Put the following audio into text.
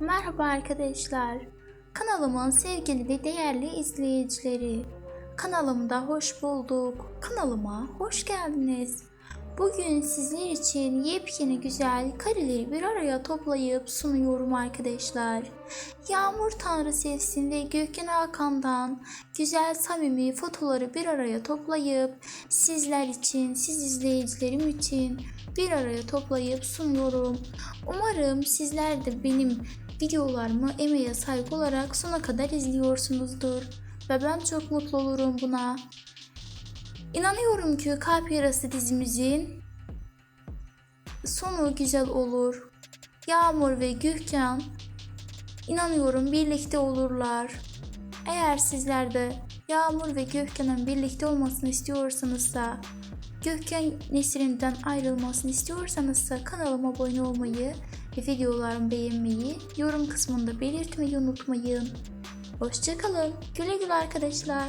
Merhaba arkadaşlar. Kanalımın sevgili değerli izleyicileri. Kanalımda hoş bulduk. Kanalıma hoş geldiniz. Bugün sizler için yepyeni güzel kareleri bir araya toplayıp sunuyorum arkadaşlar. Yağmur Tanrı Sevsin ve Gökhan Hakan'dan güzel samimi fotoları bir araya toplayıp sizler için, siz izleyicilerim için bir araya toplayıp sunuyorum. Umarım sizler de benim videolarımı emeğe saygı olarak sona kadar izliyorsunuzdur. Ve ben çok mutlu olurum buna. İnanıyorum ki Kalp Yarası dizimizin sonu güzel olur. Yağmur ve Gökhan inanıyorum birlikte olurlar. Eğer sizler de Yağmur ve Gökhan'ın birlikte olmasını istiyorsanızsa Gökhan Nesrin'den ayrılmasını istiyorsanızsa kanalıma abone olmayı videolarımı beğenmeyi, yorum kısmında belirtmeyi unutmayın. Hoşçakalın. Güle güle arkadaşlar.